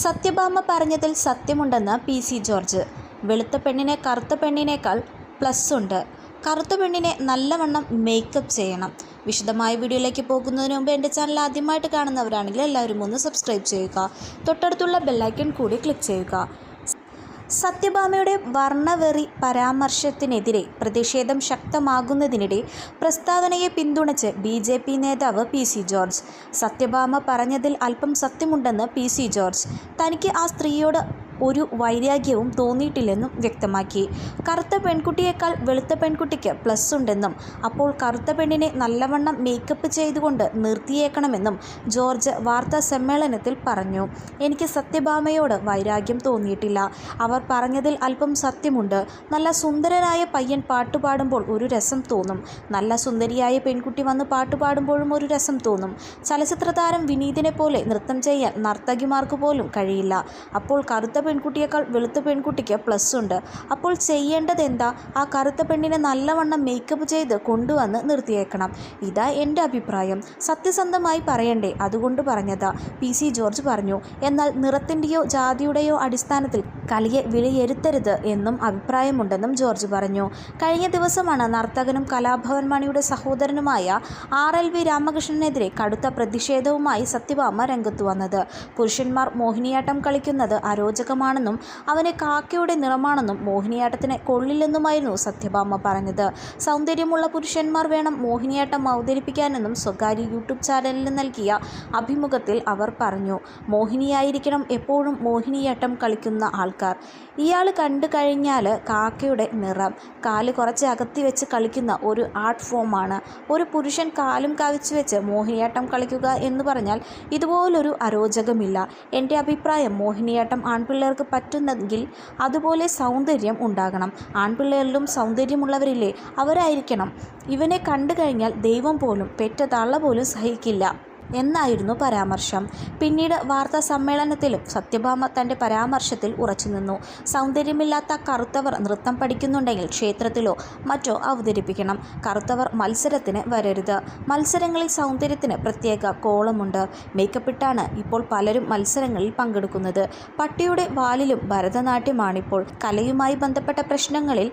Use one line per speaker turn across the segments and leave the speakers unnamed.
സത്യഭാമ പറഞ്ഞതിൽ സത്യമുണ്ടെന്ന് P C George. വെളുത്ത പെണ്ണിനെ കറുത്ത പെണ്ണിനേക്കാൾ പ്ലസ് ഉണ്ട്. കറുത്ത പെണ്ണിനെ നല്ലവണ്ണം മേക്കപ്പ് ചെയ്യണം. വിശദമായ വീഡിയോയിലേക്ക് പോകുന്നതിന് മുമ്പ് എന്റെ ചാനൽ ആദ്യമായിട്ട് കാണുന്നവരാണെങ്കിൽ എല്ലാവരും ഒന്ന് സബ്സ്ക്രൈബ് ചെയ്യുക. തൊട്ടടുത്തുള്ള ബെല്ലൈക്കൺ കൂടി ക്ലിക്ക് ചെയ്യുക. സത്യഭാമയുടെ വർണവെറി പരാമർശത്തിനെതിരെ പ്രതിഷേധം ശക്തമാകുന്നതിനിടെ പ്രസ്താവനയെ പിന്തുണച്ച് ബി ജെ പി നേതാവ് പി സി ജോർജ്. സത്യഭാമ പറഞ്ഞതിൽ അല്പം സത്യമുണ്ടെന്ന് പി സി ജോർജ്. തനിക്ക് ആ സ്ത്രീയോട് ഒരു വൈരാഗ്യവും തോന്നിയിട്ടില്ലെന്നും വ്യക്തമാക്കി. കറുത്ത പെൺകുട്ടിയേക്കാൾ വെളുത്ത പെൺകുട്ടിക്ക് പ്ലസ് ഉണ്ടെന്നും അപ്പോൾ കറുത്ത പെണ്ണിനെ നല്ലവണ്ണം മേക്കപ്പ് ചെയ്തുകൊണ്ട് നിർത്തിയേക്കണമെന്നും ജോർജ് വാർത്താ സമ്മേളനത്തിൽ പറഞ്ഞു. എനിക്ക് സത്യഭാമയോട് വൈരാഗ്യം തോന്നിയിട്ടില്ല. അവർ പറഞ്ഞതിൽ അല്പം സത്യമുണ്ട്. നല്ല സുന്ദരനായ പയ്യൻ പാട്ടുപാടുമ്പോൾ ഒരു രസം തോന്നും. നല്ല സുന്ദരിയായ പെൺകുട്ടി വന്ന് പാട്ടുപാടുമ്പോഴും ഒരു രസം തോന്നും. ചലച്ചിത്ര താരം വിനീതിനെ പോലെ നൃത്തം ചെയ്യാൻ നർത്തകിമാർക്ക് പോലും കഴിയില്ല. അപ്പോൾ കറുത്ത പെൺകുട്ടിയേക്കാൾ വെളുത്ത പെൺകുട്ടിക്ക് പ്ലസ് ഉണ്ട്. അപ്പോൾ ചെയ്യേണ്ടത് എന്താ ആ കറുത്ത പെണ്ണിനെ നല്ലവണ്ണം മേക്കപ്പ് ചെയ്ത് കൊണ്ടുവന്ന് നിർത്തിയേക്കണം. ഇതാ എന്റെ അഭിപ്രായം. സത്യസന്ധമായി പറയണ്ടേ? അതുകൊണ്ട് പറഞ്ഞതാ. പി സി ജോർജ് പറഞ്ഞു. എന്നാൽ നിറത്തിന്റെയോ ജാതിയുടെയോ അടിസ്ഥാനത്തിൽ കളിയെ വിലയിരുത്തരുത് എന്നും അഭിപ്രായമുണ്ടെന്നും ജോർജ് പറഞ്ഞു. കഴിഞ്ഞ ദിവസമാണ് നർത്തകനും കലാഭവൻ മണിയുടെ സഹോദരനുമായ ആർ എൽ വി രാമകൃഷ്ണനെതിരെ കടുത്ത പ്രതിഷേധവുമായി സത്യഭാമ രംഗത്തു വന്നത്. പുരുഷന്മാർ മോഹിനിയാട്ടം കളിക്കുന്നത് അരോചകമാണെന്നും അവന് കാക്കയുടെ നിറമാണെന്നും മോഹിനിയാട്ടത്തിന് കൊള്ളില്ലെന്നുമായിരുന്നു സത്യഭാമ പറഞ്ഞത്. സൗന്ദര്യമുള്ള പുരുഷന്മാർ വേണം മോഹിനിയാട്ടം അവതരിപ്പിക്കാനെന്നും സ്വകാര്യ യൂട്യൂബ് ചാനലിന് നൽകിയ അഭിമുഖത്തിൽ അവർ പറഞ്ഞു. മോഹിനിയായിരിക്കണം എപ്പോഴും മോഹിനിയാട്ടം കളിക്കുന്ന ആൾക്കാർ. ഇയാൾ കണ്ടു കഴിഞ്ഞാൽ കാക്കയുടെ നിറം. കാൽ കുറച്ച് അകത്തി വെച്ച് കളിക്കുന്ന ഒരു ആർട്ട് ഫോമാണ്. ഒരു പുരുഷൻ കാലും കവിച്ച് വെച്ച് മോഹിനിയാട്ടം കളിക്കുക എന്ന് പറഞ്ഞാൽ ഇതുപോലൊരു അരോചകമില്ല. എന്റെ അഭിപ്രായം മോഹിനിയാട്ടം ആൺപിള്ളേർക്ക് പറ്റുന്നെങ്കിൽ അതുപോലെ സൗന്ദര്യം ഉണ്ടാകണം. ആൺപിള്ളേരിലും സൗന്ദര്യമുള്ളവരില്ലേ? അവരായിരിക്കണം. ഇവനെ കണ്ടു കഴിഞ്ഞാൽ ദൈവം പോലും പെറ്റ തള്ള പോലും സഹിക്കില്ല. എന്നായിരുന്നു പരാമർശം. പിന്നീട് വാർത്താ സമ്മേളനത്തിലും സത്യഭാമ തന്റെ പരാമർശത്തിൽ ഉറച്ചുനിന്നു സൗന്ദര്യമില്ലാത്ത കറുത്തവർ നൃത്തം പഠിക്കുന്നുണ്ടെങ്കിൽ ക്ഷേത്രത്തിലോ മറ്റോ അവതരിപ്പിക്കണം. കറുത്തവർ മത്സരത്തിന് വരരുത്. മത്സരങ്ങളിൽ സൗന്ദര്യത്തിന് പ്രത്യേക കോളമുണ്ട്. മേക്കപ്പിട്ടാണ് ഇപ്പോൾ പലരും മത്സരങ്ങളിൽ പങ്കെടുക്കുന്നത്. പട്ടിയുടെ വാലിലും ഭരതനാട്യമാണിപ്പോൾ. കലയുമായി ബന്ധപ്പെട്ട പ്രശ്നങ്ങളിൽ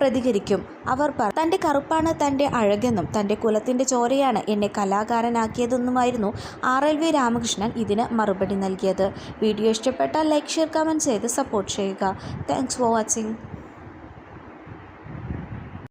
പ്രതികരിക്കും. അവർ പറ തന്റെ കറുപ്പാണ് തന്റെ അഴകെന്നും തന്റെ കുലത്തിന്റെ ചോരയാണ് എന്നെ കലാകാരനാക്കിയതെന്നുമായിരുന്നു ആർ എൽ വി രാമകൃഷ്ണൻ ഇതിന് മറുപടി നൽകിയത്. വീഡിയോ ഇഷ്ടപ്പെട്ടാൽ ലൈക്ക് ഷെയർ കമന്റ് ചെയ്ത് സപ്പോർട്ട് ചെയ്യുക. Thanks for watching.